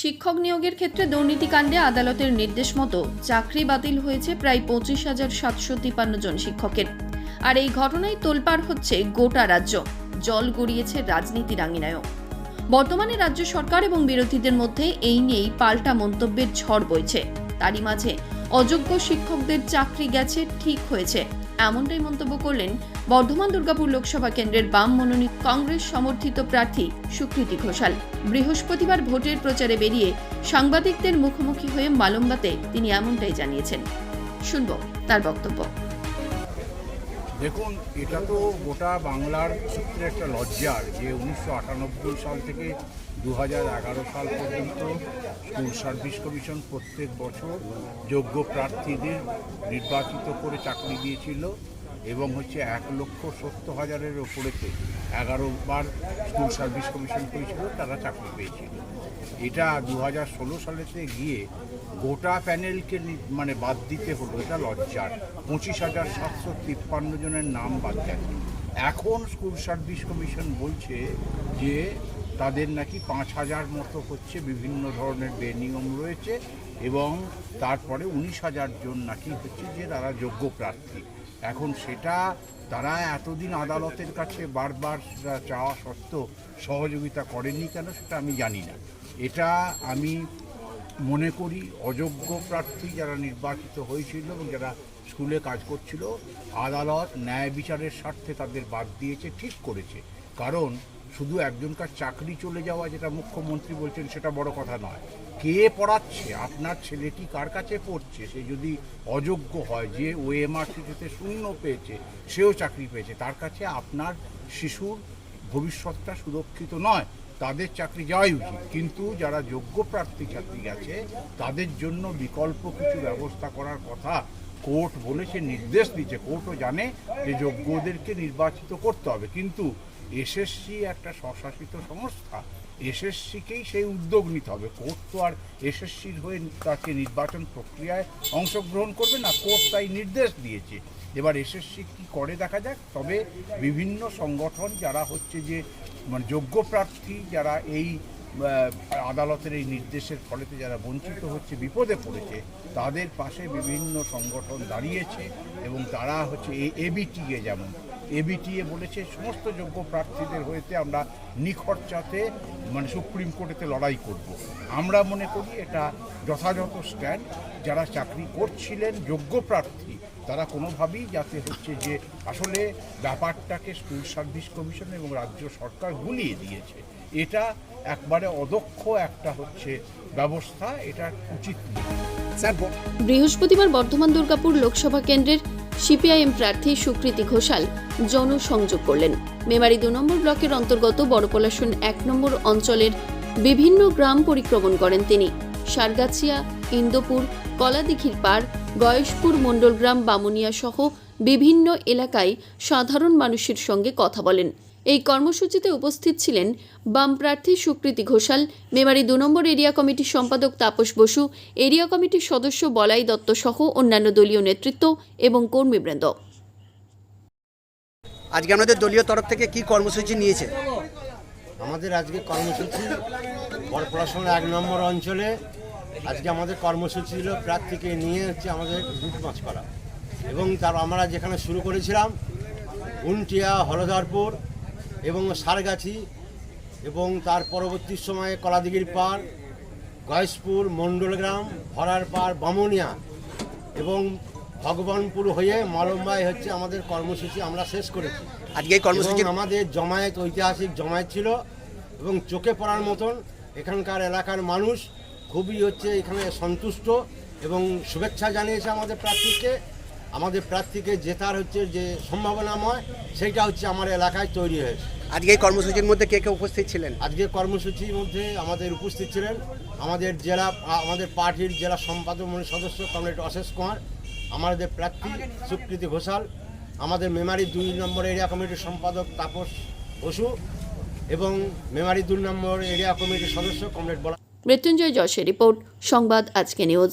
শিক্ষক নিয়োগের ক্ষেত্রে দুর্নীতিকাণ্ডে আদালতের নির্দেশ মতো চাকরি বাতিল হয়েছে প্রায় পঁচিশ হাজার সাতশো তিপান্ন জন শিক্ষকের। আর এই ঘটনায় তোলপাড় হচ্ছে গোটা রাজ্য। জল গড়িয়েছে রাজনীতির আঙিনায়ও বর্তমানে রাজ্য সরকার এবং বিরোধীদের মধ্যে এই নিয়েই পাল্টা মন্তব্যের ঝড় বইছে। তারই মাঝে অযোগ্য শিক্ষকদের চাকরি গেছে, ঠিক হয়েছে। এমনটাই মন্তব্য করলেন বর্ধমান দুর্গাপুর লোকসভা কেন্দ্রের বাম মনোনীত কংগ্রেস সমর্থিত প্রার্থী সুকৃতি ঘোষাল। বৃহস্পতিবার ভোটের প্রচারে বেরিয়ে সাংবাদিকদের মুখোমুখি হয়ে মালম্বাতে তিনি এমনটাই জানিয়েছেন। শুনব তার বক্তব্য। দেখুন, এটা তো গোটা বাংলার সূত্রে একটা লজ্জার যে উনিশশো আটানব্বই সাল থেকে দু সাল পর্যন্ত স্কুল সার্ভিস কমিশন প্রত্যেক বছর যোগ্য প্রার্থীদের নির্বাচিত করে চাকরি দিয়েছিল এবং হচ্ছে এক লক্ষ সত্তর হাজারের ওপরেতে বার স্কুল সার্ভিস কমিশন করেছিল তারা চাকরি পেয়েছিল। এটা দু হাজার ষোলো সালেতে গিয়ে গোটা প্যানেলকে মানে বাদ দিতে হলো, এটা লজ্জার। পঁচিশ হাজার সাতশো তিপ্পান্ন জনের নাম বাদ যায় এখন স্কুল সার্ভিস কমিশন বলছে যে তাদের নাকি পাঁচ হাজার মতো হচ্ছে বিভিন্ন ধরনের বেনিয়ম রয়েছে এবং তারপরে উনিশ হাজার জন নাকি হচ্ছে যে তারা যোগ্য প্রার্থী। এখন সেটা তারা এতদিন আদালতের কাছে বারবার চাওয়া সত্ত্বেও সহযোগিতা করেনি কেন সেটা আমি জানি না। এটা আমি মনে করি অযোগ্য প্রার্থী যারা নির্বাচিত হয়েছিল এবং যারা স্কুলে কাজ করছিল, আদালত ন্যায় বিচারের স্বার্থে তাদের বাদ দিয়েছে, ঠিক করেছে। কারণ শুধু একজনকার চাকরি চলে যাওয়া যেটা মুখ্যমন্ত্রী বলছেন সেটা বড় কথা নয়। কে পড়াচ্ছে? আপনার ছেলেটি কার কাছে পড়ছে? সে যদি অযোগ্য হয়, যে ও ওএমআরসিটিতে শূন্য পেয়েছে, সেও চাকরি পেয়েছে, তার কাছে আপনার শিশুর ভবিষ্যৎটা সুরক্ষিত নয়। তাদের চাকরি যাওয়াই উচিত। কিন্তু যারা যোগ্য প্রার্থী চাকরি আছে তাদের জন্য বিকল্প কিছু ব্যবস্থা করার কথা কোর্ট বলেছে, নির্দেশ দিচ্ছে কোর্টও জানে যে যোগ্যদেরকে নির্বাচিত করতে হবে। কিন্তু এসএসসি একটা স্বশাসিত সংস্থা, এসএসসিকেই সেই উদ্যোগ নিতে হবে। কোর্ট তো আর এসএসসির হয়ে তাকে নির্বাচন প্রক্রিয়ায় অংশগ্রহণ করবে না, কোর্ট তাই নির্দেশ দিয়েছে। এবার এসএসসি কি করে দেখা যাক, তবে বিভিন্ন সংগঠন যারা হচ্ছে যে মানে যোগ্য প্রার্থী যারা এই আদালতের এই নির্দেশের ফলেতে যারা বঞ্চিত হচ্ছে, বিপদে পড়েছে, তাদের পাশে বিভিন্ন সংগঠন দাঁড়িয়েছে এবং তারা হচ্ছে এই এবিটিএ যেমন এবিটিএ বলেছে, সমস্ত যোগ্য প্রার্থীদের হয়েতে আমরা নিখরচাতে মানে সুপ্রিম কোর্টেতে লড়াই করব। আমরা মনে করি এটা যথাযথ স্ট্যান্ড যারা চাকরি করছিলেন, যোগ্য প্রার্থী, তারা কোনোভাবেই যাতে হচ্ছে যে আসলে ব্যাপারটাকে স্কুল সার্ভিস কমিশন এবং রাজ্য সরকার গুলিয়ে দিয়েছে। এটা একবারে অদক্ষ একটা হচ্ছে ব্যবস্থা, এটা উচিত নয়। বৃহস্পতিবার বর্ধমান দুর্গাপুর লোকসভা কেন্দ্রের সিপিআইএম প্রার্থী সুকৃতি ঘোষাল জনসংযোগ করলেন। মেমারি দু নম্বর ব্লকের অন্তর্গত বড়পলাশন এক নম্বর অঞ্চলের বিভিন্ন গ্রাম পরিক্রমণ করেন তিনি। সারগাছিয়া, ইন্দোপুর, কলাদিঘির পাড়, গয়েশপুর মণ্ডলগ্রাম বামুনিয়া সহ বিভিন্ন এলাকায় সাধারণ মানুষের সঙ্গে কথা বলেন। এই কর্মসূচিতে উপস্থিত ছিলেন বাম প্রার্থী সুকৃতি ঘোষাল মেমারি দু নম্বর এরিয়া কমিটির সম্পাদক তাপস বসু এরিয়া কমিটির সদস্য বলাই দত্ত সহ অন্যান্য দলীয় নেতৃত্ব এবং কর্মীবৃন্দ আজকে আমাদের দলীয় তরফ থেকে কি কর্মসূচি নিয়েছে? আমাদের আজকে কর্মসূচি কর্পোরেশন এক নম্বর অঞ্চলে আজকে আমাদের কর্মসূচি ছিল প্রার্থীকে নিয়ে হচ্ছে আমাদের রুট মাছ করা। এবং তার আমরা যেখানে শুরু করেছিলাম উনটিয়া হলধরপুর এবং সারগাছি এবং তার পরবর্তী সময়ে কলাদিগির পাড় গয়েশপুর মণ্ডলগ্রাম ভরার পাড় বামুনিয়া এবং ভগবানপুর হয়ে মলম্বায় হচ্ছে আমাদের কর্মসূচি আমরা শেষ করেছি। আজকে কর্মসূচি আমাদের জমায়েত ঐতিহাসিক জমায়েত ছিল এবং চোখে পড়ার মতন এখানকার এলাকার মানুষ খুবই হচ্ছে এখানে সন্তুষ্ট এবং শুভেচ্ছা জানিয়েছে আমাদের প্রার্থীকে। আমাদের প্রার্থীকে জেতার হচ্ছে যে সম্ভাবনাময় সেটা হচ্ছে আমার এলাকায় তৈরি হয়েছে। আজকে কর্মসূচির মধ্যে কে কে উপস্থিত ছিলেন? আজকে কর্মসূচির মধ্যে আমাদের উপস্থিত ছিলেন আমাদের জেলা আমাদের পার্টির জেলা সম্পাদক মণ্ডলীর সদস্য কমরেড অশেষ কুমার আমাদের প্রার্থী সুকৃতি ঘোষাল আমাদের মেমারি দুই নম্বর এরিয়া কমিটির সম্পাদক তাপস বসু এবং মেমারি দুই নম্বর এরিয়া কমিটির সদস্য কমরেড বলা মৃত্যুঞ্জয় যশের রিপোর্ট সংবাদ আজকে নিউজ।